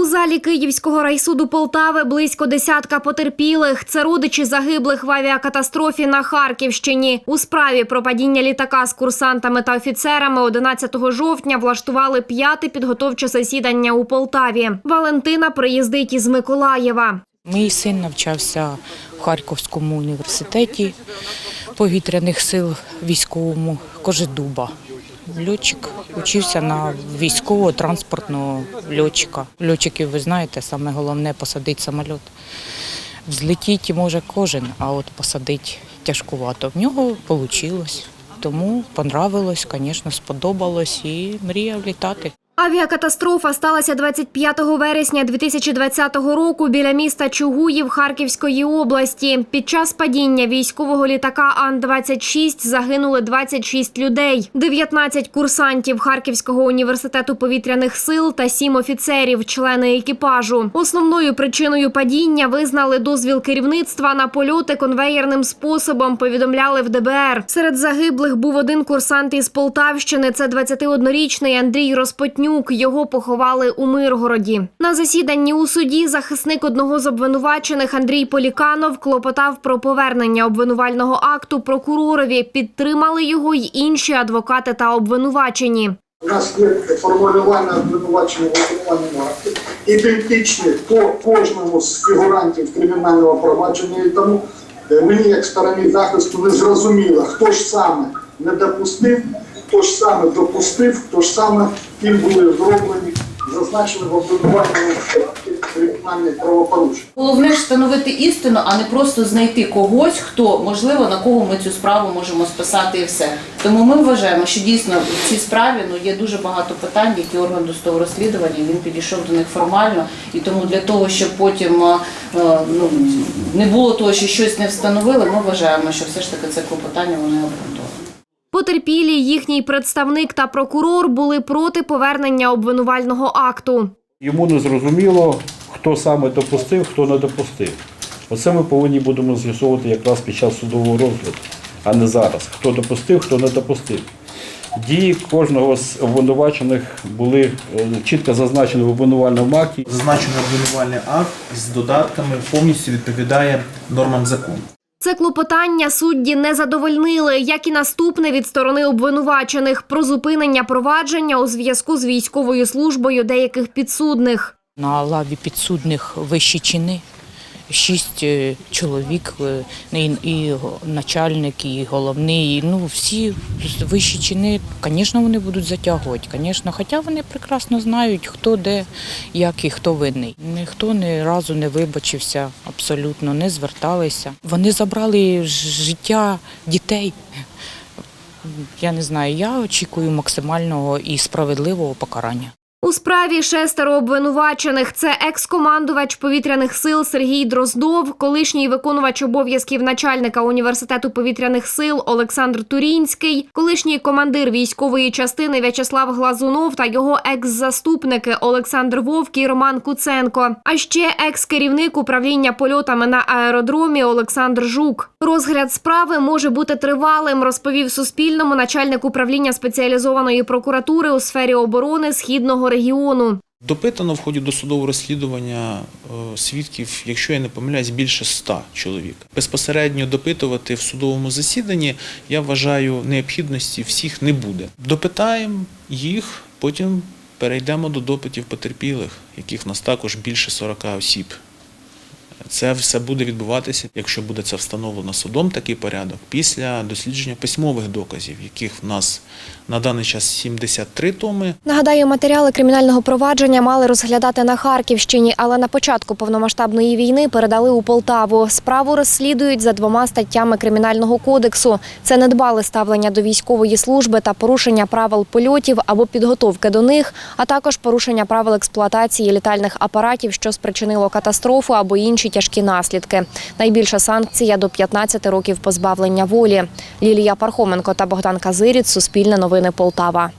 У залі Київського райсуду Полтави близько десятка потерпілих. Це родичі загиблих в авіакатастрофі на Харківщині. У справі про падіння літака з курсантами та офіцерами 11 жовтня влаштували п'яте підготовче засідання у Полтаві. Валентина приїздить із Миколаєва. Мій син навчався в Харківському університеті повітряних сил військовому Кожедуба. Льотчик учився на військового транспортного льотчика. Льотчиків, ви знаєте, саме головне посадити самоліт. Взлетіти може кожен, а от посадити тяжкувато. В нього вийшло. Тому понравилось, звісно, сподобалось і мріяв літати. Авіакатастрофа сталася 25 вересня 2020 року біля міста Чугуїв Харківської області. Під час падіння військового літака Ан-26 загинули 26 людей, 19 курсантів Харківського університету повітряних сил та 7 офіцерів, члени екіпажу. Основною причиною падіння визнали дозвіл керівництва на польоти конвеєрним способом. Повідомляли в ДБР. Серед загиблих був один курсант із Полтавщини. Це 21-річний Андрій Розпотнюк. Його поховали у Миргороді. На засіданні у суді захисник одного з обвинувачених Андрій Поліканов клопотав про повернення обвинувального акту прокуророві. Підтримали його й інші адвокати та обвинувачені. У нас є формулювання обвинувачення в обвинувальному акті, ідентичне по кожному з фігурантів кримінального провадження. І тому е, мені, як стороні захисту, не зрозуміло, хто ж саме не допустив, хто ж саме допустив, хто ж саме ким були зроблені, зазначені в обвинувальному кримінальних. Головне ж встановити істину, а не просто знайти когось, хто можливо на кого ми цю справу можемо списати і все. Тому ми вважаємо, що дійсно в цій справі ну є дуже багато питань, які орган досудового розслідування він підійшов до них формально. І тому для того, щоб потім ну не було того, що щось не встановили, ми вважаємо, що все ж таки це клопотання вони обґрунтоване. Потерпілі, їхній представник та прокурор були проти повернення обвинувального акту. Йому не зрозуміло, хто саме допустив, хто не допустив. Оце ми повинні будемо з'ясовувати якраз під час судового розгляду, а не зараз. Хто допустив, хто не допустив. Дії кожного з обвинувачених були е, чітко зазначені в обвинувальному акті. Зазначений обвинувальний акт з додатками повністю відповідає нормам закону. Це клопотання судді не задовольнили, як і наступне від сторони обвинувачених про зупинення провадження у зв'язку з військовою службою деяких підсудних. На лаві підсудних вищі чини. Шість е, чоловік, е, і, начальник, і головний. і, Ну, всі вищі чини, звісно, вони будуть затягувати. Звісно, хоча вони прекрасно знають, хто де, як і хто винний. Ніхто ні разу не вибачився, абсолютно не зверталися. Вони забрали життя дітей. Я не знаю, я очікую максимального і справедливого покарання. У справі шестеро обвинувачених це екс-командувач повітряних сил Сергій Дроздов, колишній виконувач обов'язків начальника університету повітряних сил Олександр Турінський, колишній командир військової частини В'ячеслав Глазунов та його екс-заступники Олександр Вовк і Роман Куценко. А ще екс-керівник управління польотами на аеродромі Олександр Жук. Розгляд справи може бути тривалим, розповів Суспільному начальник управління спеціалізованої прокуратури у сфері оборони східного регіону. Допитано в ході досудового розслідування е, свідків, якщо я не помиляюсь, більше ста чоловік. Безпосередньо допитувати в судовому засіданні, я вважаю, необхідності всіх не буде. Допитаємо їх, потім перейдемо до допитів потерпілих, яких в нас також більше 40 осіб. Це все буде відбуватися, якщо буде це встановлено судом, такий порядок, після дослідження письмових доказів, яких в нас на даний час 73 томи. Нагадаю, матеріали кримінального провадження мали розглядати на Харківщині, але на початку повномасштабної війни передали у Полтаву. Справу розслідують за двома статтями кримінального кодексу: це недбале ставлення до військової служби та порушення правил польотів або підготовки до них, а також порушення правил експлуатації літальних апаратів, що спричинило катастрофу або інші тяжкі наслідки. Найбільша санкція до 15 років позбавлення волі. Лілія Пархоменко та Богдан Казиріць. Суспільне новини Полтава.